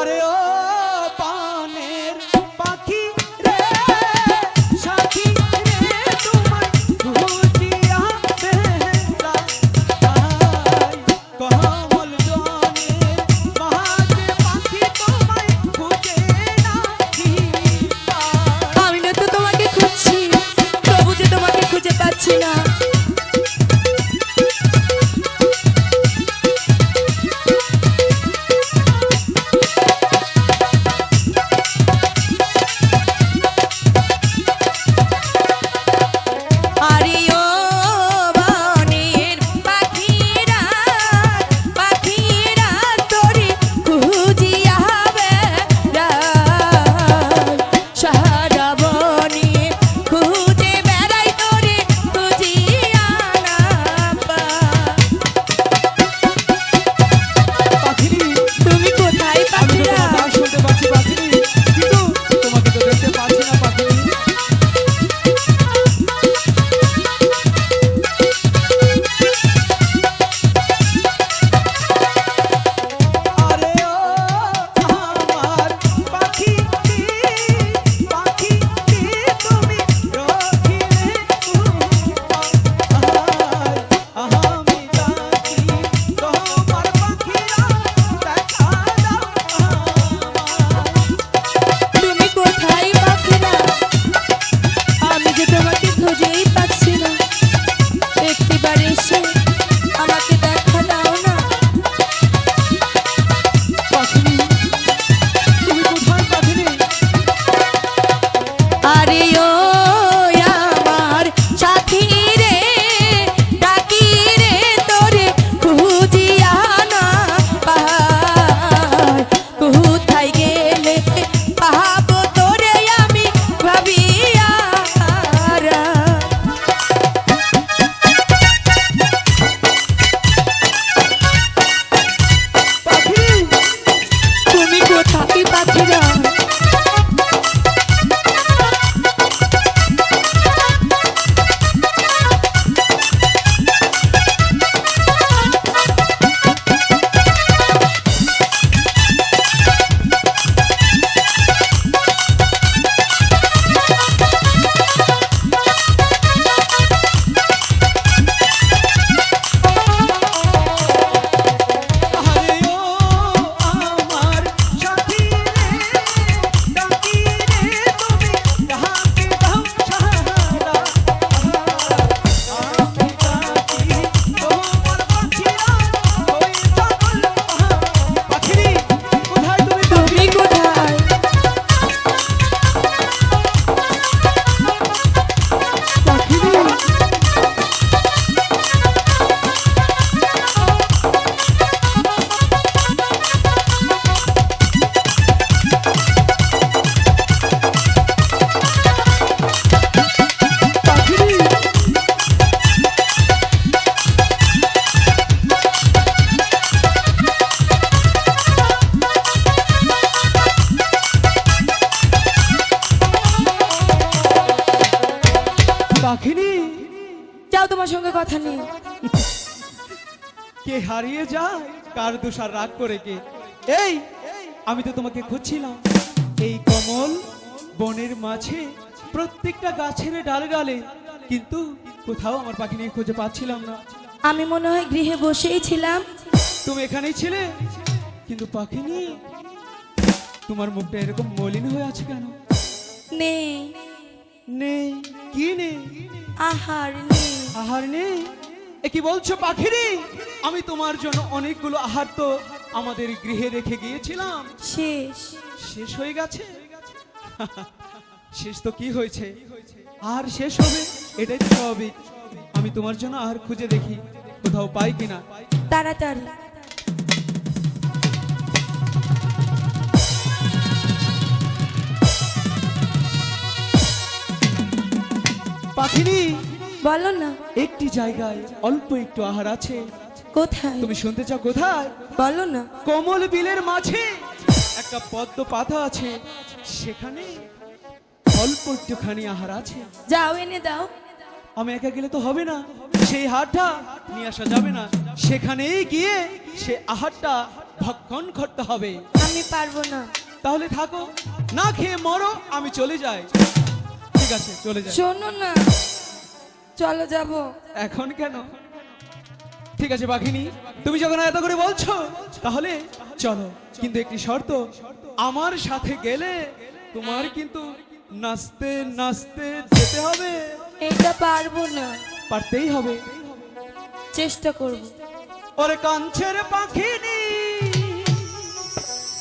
আরে ও পাখিনি। যাও তোমার সঙ্গে কথা নেই কে হারিয়ে যায় কার দোষার রাগ করে কে? এই আমি তো তোমাকে খুঁজছিলাম। এই কমল বনের মাঝে প্রত্যেকটা গাছের ডালে ডালে কিন্তু কোথাও আমার পাখি নিয়ে খুঁজে পাচ্ছিলাম না। আমি মনে হয় গৃহে বসেই ছিলাম। তুমি এখানেই ছিলে কিন্তু পাখিনি। তোমার মুখটা এরকম মলিন হয়ে আছে কেন? নেই। নেই। কি নেই? আহার নেই। আহার নেই? এ কি বলছো পাখিরি? আমি তোমার জন্য অনেকগুলো আহার তো আমাদের গৃহে রেখে গিয়েছিলাম। শেষ। শেষ হয়ে গেছে? শেষ তো কি হয়েছে? আর শেষ হবে? এটাই তো স্বাভাবিক। আমি তোমার জন্য আর খুঁজে দেখি কোথাও পাই কিনা। তাড়াতাড়ি। বলো না। একটি জায়গায় অল্প একটু আহার আছে। কোথায়? তুমি শুনতে চাও কোথায়? বলো না। কমল বিলের মাঝে একটা পদ্ম পাতা আছে। সেখানে অল্প একটুখানি আহার আছে। যাও এনে দাও। আমি একা গেলে তো হবে না। সেই হাটটা নিয়ে আসা যাবে না। সেখানেই গিয়ে সে আহারটা ভক্ষণ করতে হবে। আমি পারব না। তাহলে থাকো। না খেয়ে মরো আমি চলে যাই। ঠিক আছে চলে যাই। শোনো না। চলো যাব। এখন কেন? ঠিক আছে বাঘিনী তুমি যখন এত করে বলছো তাহলে চলো। কিন্তু একটি শর্ত আমার সাথে গেলে তোমার কিন্তু নাচতে নাচতে যেতে হবে। এটা পারব না। পারতেই হবে। চেষ্টা করব। ওরে কাঞ্চের পাখিনি